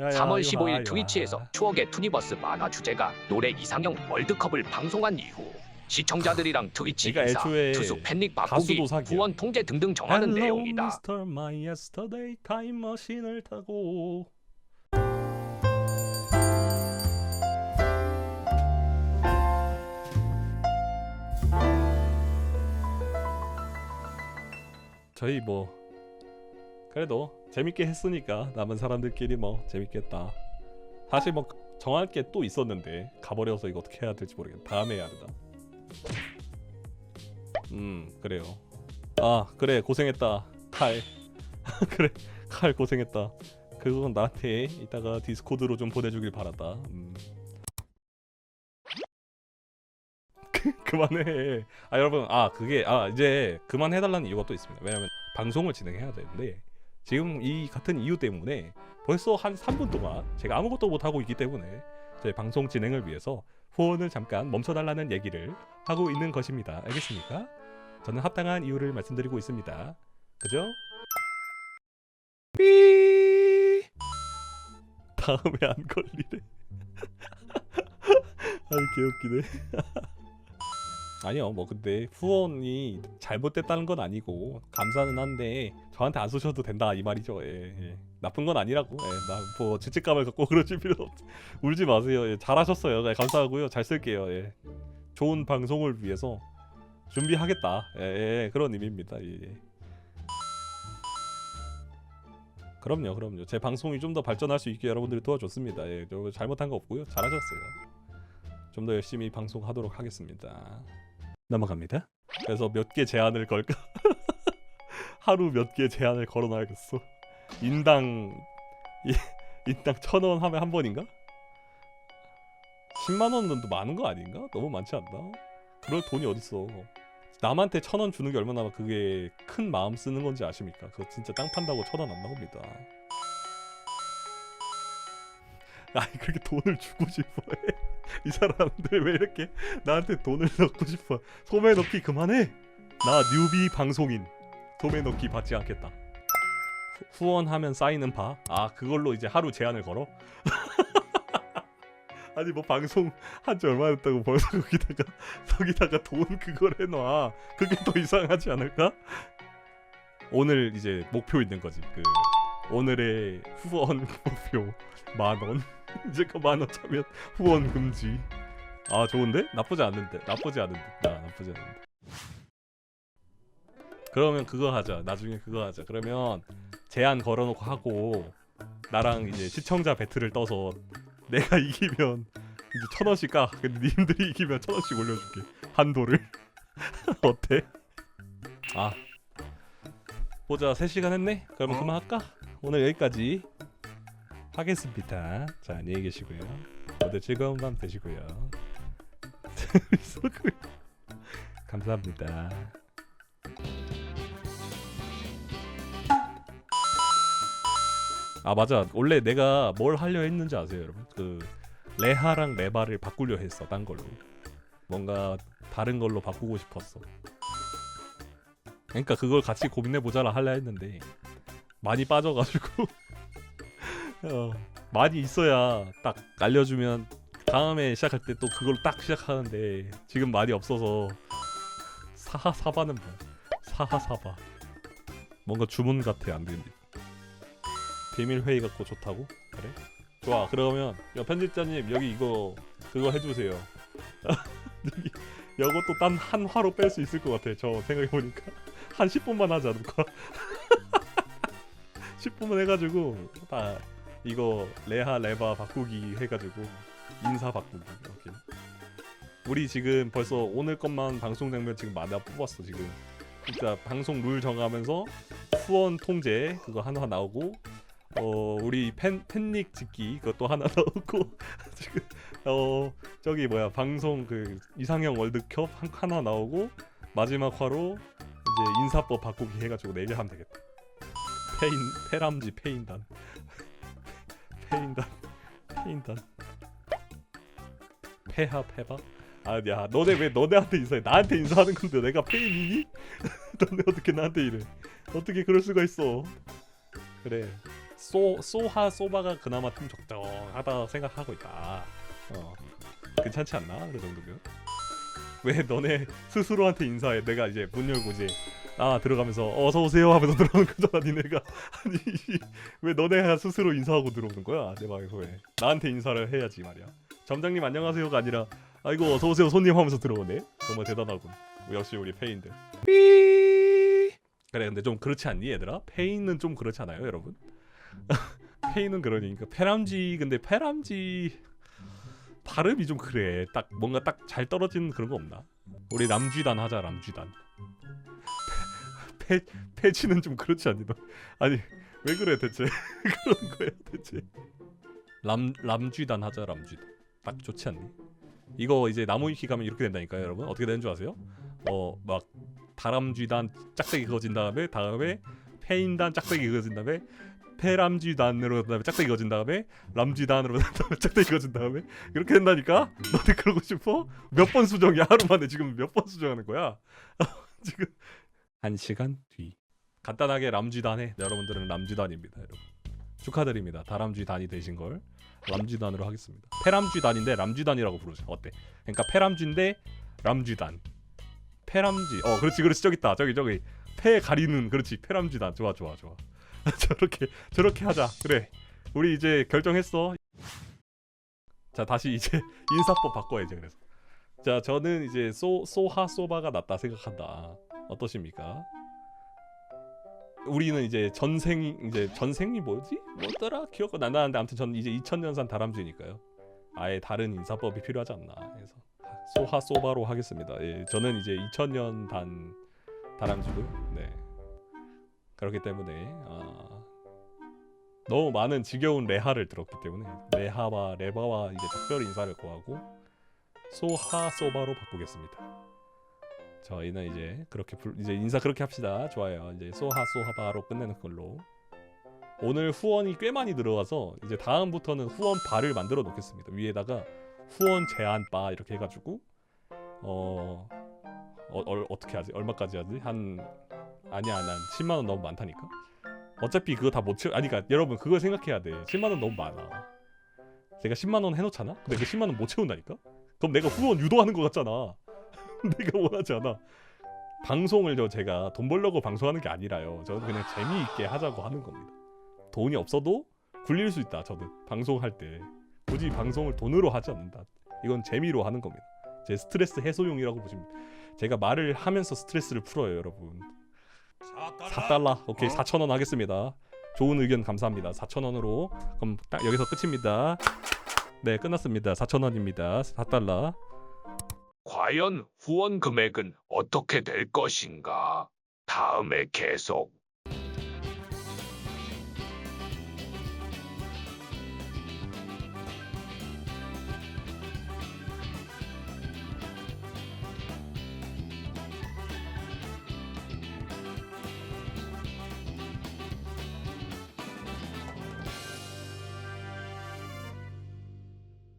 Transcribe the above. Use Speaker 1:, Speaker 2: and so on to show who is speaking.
Speaker 1: 야, 야,
Speaker 2: 3월
Speaker 1: 이거
Speaker 2: 15일
Speaker 1: 봐,
Speaker 2: 트위치에서
Speaker 1: 봐.
Speaker 2: 추억의 투니버스 만화 주제가 노래 이상형 월드컵을 방송한 이후 시청자들이랑 트위치
Speaker 1: 그러니까
Speaker 2: 인사,
Speaker 1: 애초에
Speaker 2: 투수 팬닉 바꾸기,
Speaker 1: 가수도 사기야.
Speaker 2: 후원 통제 등등 정하는
Speaker 1: Hello,
Speaker 2: 내용이다.
Speaker 1: Mr. My Yesterday 타임머신을 타고 저희 뭐 그래도 재밌게 했으니까 남은 사람들끼리 뭐 재밌겠다. 사실 뭐 정할 게 또 있었는데 가버려서 이거 어떻게 해야 될지 모르겠다. 다음에 해야 된다. 음 그래요. 아 그래 고생했다 칼 그래 칼 고생했다 그건 나한테 이따가 디스코드로 좀 보내주길 바란다 음. 그- 그만해 아 여러분 아 그게 아 이제 그만해달라는 이유가 또 있습니다 왜냐면 방송을 진행해야 되는데 지금 이 같은 이유 때문에 벌써 한 3분 동안 제가 아무것도 못하고 있기 때문에 저희 방송 진행을 위해서 후원을 잠깐 멈춰달라는 얘기를 하고 있는 것입니다 알겠습니까? 저는 합당한 이유를 말씀드리고 있습니다. 그죠? 삐 다음에 안 걸리네. 아니 개웃기네. 아니요, 뭐 근데 후원이 잘못됐다는 건 아니고 감사는 한데 저한테 안 쏘셔도 된다 이 말이죠. 예, 예. 나쁜 건 아니라고. 예, 나뭐 죄책감을 갖고 그러실 필요 없. 울지 마세요. 예, 잘하셨어요. 예, 감사하고요. 잘 쓸게요. 예. 좋은 방송을 위해서 준비하겠다. 예, 예, 그런 의미입니다. 예, 예. 그럼요, 그럼요. 제 방송이 좀 더 발전할 수 있게 여러분들이 도와줬습니다. 예, 저 잘못한 거 없고요. 잘하셨어요. 좀 더 열심히 방송하도록 하겠습니다. 넘어갑니다. 그래서 몇 개 제한을 걸까? 하루 몇 개 제한을 걸어놔야겠어. 인당 이- 인당 천 원 하면 한 번인가? 10만 원은 또 많은 거 아닌가? 너무 많지 않나? 그럴 돈이 어딨어 남한테 천 원 주는 게 얼마나 그게 큰 마음 쓰는 건지 아십니까? 그거 진짜 땅 판다고 천원안 나옵니다 아니 그렇게 돈을 주고 싶어해? 이 사람들 왜 이렇게 나한테 돈을 넣고 싶어? 소매 넣기 그만해. 나 뉴비 방송인. 소매 넣기 받지 않겠다. 후- 후원하면 쌓이는 바? 아 그걸로 이제 하루 제한을 걸어? 아니 뭐 방송 한 지 얼마 됐다고 벌써 거기다가 거기다가 돈 그걸 해놔. 그게 더 이상하지 않을까? 오늘 이제 목표 있는 거지. 그 오늘의 후원 목표. 만원 이제 그만원 차면 후원 금지 아 좋은데? 나쁘지 않는데 나쁘지 않은데 나 나쁘지 않은데 그러면 그거 하자 나중에 그거 하자 그러면 제한 걸어놓고 하고 나랑 이제 시청자 배틀을 떠서 내가 이기면 이제 천 원씩 까. 근데 님들이 이기면 천 원씩 올려줄게. 한도를. 어때? 아 보자 3시간 했네? 그러면 그만할까? 오늘 여기까지 하겠습니다. 자 안녕히 계시고요. 모두 즐거운 밤 되시고요. 감사합니다. 아 맞아 원래 내가 뭘 하려 했는지 아세요 여러분 그 레하랑 레바를 바꾸려 했어 딴 걸로 뭔가 다른 걸로 바꾸고 싶었어 그러니까 그걸 같이 고민해 보자라 하려 했는데 많이 빠져가지고 어, 많이 있어야 딱 알려주면 다음에 시작할 때 또 그걸 딱 시작하는데 지금 많이 없어서 사하 사바는 뭐야 사하 사바 뭔가 주문 같아 안 되는 비밀 회의 갖고 좋다고? 그래? 좋아. 그러면 야 편집자님 여기 이거 그거 해주세요. 이것도 딴 한 화로 뺄 수 있을 것 같아. 저 생각해 보니까 한 10분만 하자 누가. 10분만 해가지고 다 이거 레하 레바 바꾸기 해가지고 인사 바꾸기 이렇게. 우리 지금 벌써 오늘 것만 방송 장면 지금 많이 뽑았어 지금. 진짜 방송 룰 정하면서 후원 통제 그거 하나 나오고 어 우리 팬 팬닉 짓기 그것도 하나 나오고 지금 어 저기 뭐야 방송 그 이상형 월드컵 한, 하나 나오고 마지막 화로 이제 인사법 바꾸기 해가지고 내일 하면 되겠다. 페인 페람지 페인단 페인단 폐합 해봐. 아야 너네 왜 너네한테 인사해? 나한테 인사하는 건데 내가 페인이니? 너네 어떻게 나한테 이래? 어떻게 그럴 수가 있어? 그래 소 소하 소바가 그나마 좀 적정하다 생각하고 있다. 어 괜찮지 않나 그 정도면? 왜 너네 스스로한테 인사해? 내가 이제 문 열고 이제 아 들어가면서 어서 오세요 하면서 들어오는 거잖아 니네가. 아니 왜 너네가 스스로 인사하고 들어오는 거야 내 방에서에. 나한테 인사를 해야지 말이야. 점장님 안녕하세요가 아니라 아이고 어서 오세요 손님 하면서 들어오네. 정말 대단하군. 역시 우리 페인들 삐. 그래 근데 좀 그렇지 않니 얘들아? 페인은 좀 그렇지 않아요 여러분? 페인은 그러니까 페람지 근데 페람지 발음이 좀 그래. 딱 뭔가 딱 잘 떨어지는 그런 거 없나? 우리 람쥐단 하자 람쥐단 패 패치는 좀 그렇지 않니? 너 아니 왜 그래 대체? 그런 거야 대체. 람 람쥐단 하자 람쥐단. 딱 좋지 않니? 이거 이제 나무 위키 가면 이렇게 된다니까요 여러분. 어떻게 되는 줄 아세요? 어 막 다람쥐단 짝대기 그어진 다음에 다음에 페인단 짝대기 그어진 다음에 페람쥐단으로 그다음에 짝대기 그어진 다음에 람쥐단으로 그다음에 짝대기 그어진 다음에 이렇게 된다니까? 너네 그러고 싶어? 몇 번 수정이야? 하루 만에 지금 몇 번 수정하는 거야? 지금 한 시간 뒤. 간단하게 람쥐단해 여러분들은 람쥐단입니다 여러분. 축하드립니다. 다람쥐단이 되신 걸 람쥐단으로 하겠습니다. 페람쥐단인데 람쥐단이라고 부르죠 어때? 그러니까 페람쥐인데 람쥐단. 페람쥐. 어 그렇지 그렇지. 저기 있다. 저기 저기. 폐 가리는 그렇지. 페람쥐단. 좋아 좋아 좋아. 저렇게 저렇게 하자. 그래. 우리 이제 결정했어. 자 다시 이제 인사법 바꿔야지 그래서. 자 저는 이제 소 소하 소바가 낫다 생각한다 어떠십니까? 우리는 이제 전생 이제 전생이 뭐지? 뭐더라? 기억 안 나는데 아무튼 전 이제 2000년산 다람쥐니까요. 아예 다른 인사법이 필요하지 않나 해서 소하 소바로 하겠습니다. 예, 저는 이제 2000년 단 다람쥐고 네 그렇기 때문에 아, 너무 많은 지겨운 레하를 들었기 때문에 레하와 레바와 이제 특별 인사를 구하고 소하 소바로 바꾸겠습니다. 저희는 이제 그렇게 불, 이제 인사 그렇게 합시다. 좋아요. 이제 소하 소하바로 끝내는 걸로. 오늘 후원이 꽤 많이 들어와서 이제 다음부터는 후원 바를 만들어 놓겠습니다. 위에다가 후원 제한 바 이렇게 해가지고 어, 어, 어 어떻게 하지? 얼마까지 하지? 한 아니야 난 10만 원 너무 많다니까. 어차피 그거 다 못 채워. 아니 그러니까 여러분 그거 생각해야 돼. 10만 원 너무 많아. 내가 10만 원 해놓잖아. 근데 그 10만 원 못 채운다니까. 그럼 내가 후원 유도하는 것 같잖아. 내가 원하지 않아. 방송을 저 제가 돈 벌려고 방송하는 게 아니라요. 저는 그냥 재미있게 하자고 하는 겁니다. 돈이 없어도 굴릴 수 있다. 저는 방송할 때 굳이 방송을 돈으로 하지 않는다. 이건 재미로 하는 겁니다. 제 스트레스 해소용이라고 보시면 제가 말을 하면서 스트레스를 풀어요, 여러분. 4달러. 오케이, 4천 원 하겠습니다. 좋은 의견 감사합니다. 4천 원으로 그럼 딱 여기서 끝입니다. 네, 끝났습니다. 4천 원입니다. 4달러.
Speaker 2: 과연 후원 금액은 어떻게 될 것인가? 다음에 계속